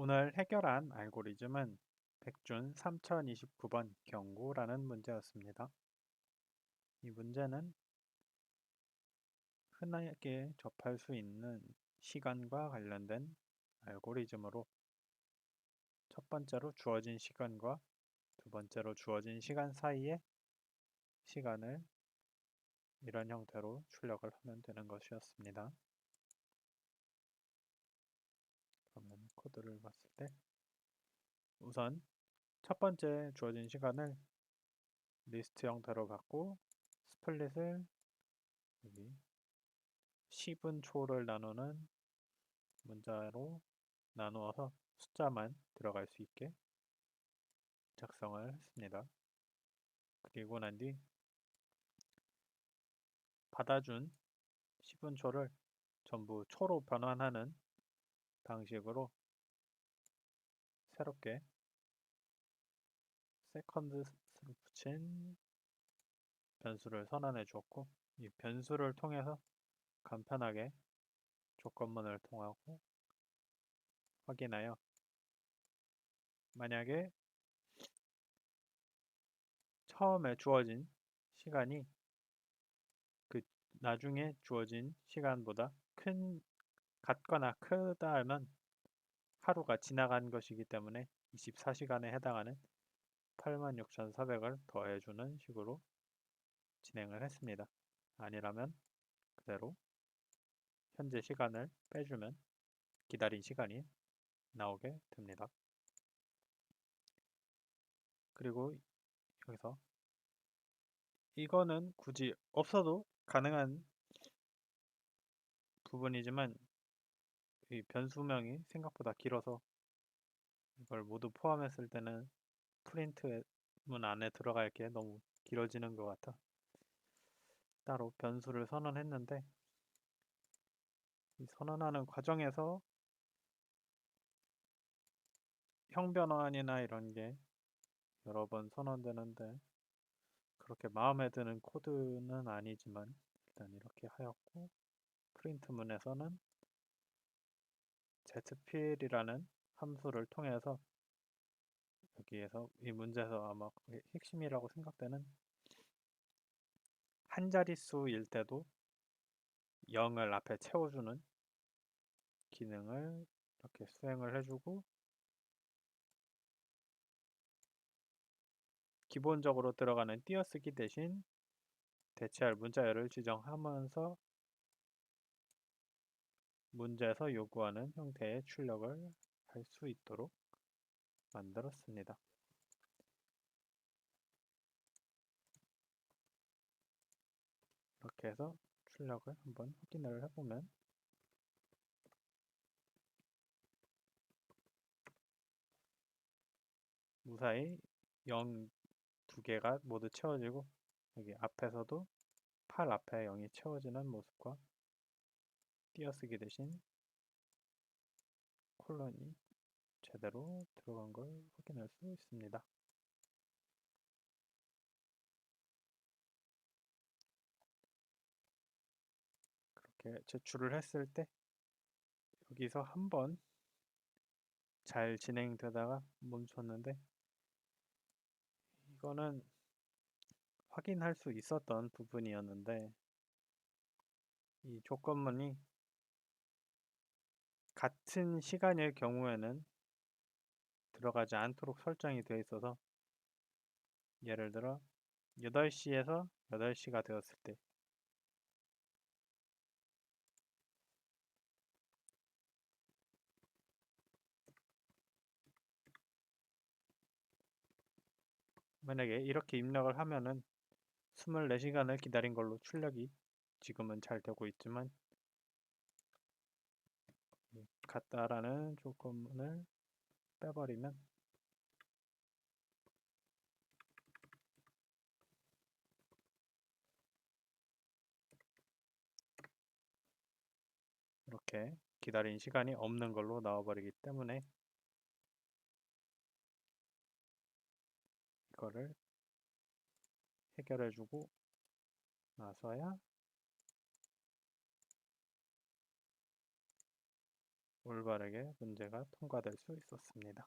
오늘 해결한 알고리즘은 백준 3029번 경고라는 문제였습니다. 이 문제는 흔하게 접할 수 있는 시간과 관련된 알고리즘으로 첫 번째로 주어진 시간과 두 번째로 주어진 시간 사이에 시간을 이런 형태로 출력을 하면 되는 것이었습니다. 코드를 봤을 때 우선 첫 번째 주어진 시간을 리스트 형태로 갖고 스플릿을 여기 10은 초를 나누는 문자로 나누어서 숫자만 들어갈 수 있게 작성을 했습니다. 그리고 난 뒤 받아준 10은 초를 전부 초로 변환하는 방식으로 새롭게. 세컨드를 붙인 변수를 선언해 주었고 이 변수를 통해서 간편하게 조건문을 통하고 확인하여 만약에 처음에 주어진 시간이 그 나중에 주어진 시간보다 큰 같거나 크다 하면 하루가 지나간 것이기 때문에 24시간에 해당하는 86,400을 더해주는 식으로 진행을 했습니다. 아니라면 그대로 현재 시간을 빼주면 기다린 시간이 나오게 됩니다. 그리고 여기서 이거는 굳이 없어도 가능한 부분이지만 이 변수명이 생각보다 길어서 이걸 모두 포함했을 때는 프린트 문 안에 들어갈 게 너무 길어지는 것 같아. 따로 변수를 선언했는데 이 선언하는 과정에서 형변환이나 이런 게 여러 번 선언되는데 그렇게 마음에 드는 코드는 아니지만 일단 이렇게 하였고 프린트 문에서는 zpil이라는 함수를 통해서 여기에서 이 문제에서 아마 핵심이라고 생각되는 한 자릿수일 때도 0을 앞에 채워주는 기능을 이렇게 수행을 해주고 기본적으로 들어가는 띄어쓰기 대신 대체할 문자열을 지정하면서 문제에서 요구하는 형태의 출력을 할 수 있도록 만들었습니다. 이렇게 해서 출력을 한번 확인을 해보면 무사히 0 두 개가 모두 채워지고 여기 앞에서도 8 앞에 0이 채워지는 모습과 띄어쓰기 대신 콜론이 제대로 들어간 걸 확인할 수 있습니다. 그렇게 제출을 했을 때 여기서 한번 잘 진행되다가 멈췄는데 이거는 확인할 수 있었던 부분이었는데 이 조건문이 같은 시간일 경우에는 들어가지 않도록 설정이 되어 있어서 예를 들어 8시에서 8시가 되었을 때 만약에 이렇게 입력을 하면은 24시간을 기다린 걸로 출력이 지금은 잘 되고 있지만 같다라는 조건을 빼버리면 이렇게 기다린 시간이 없는 걸로 나와버리기 때문에 이거를 해결해주고 나서야 올바르게 문제가 통과될 수 있었습니다.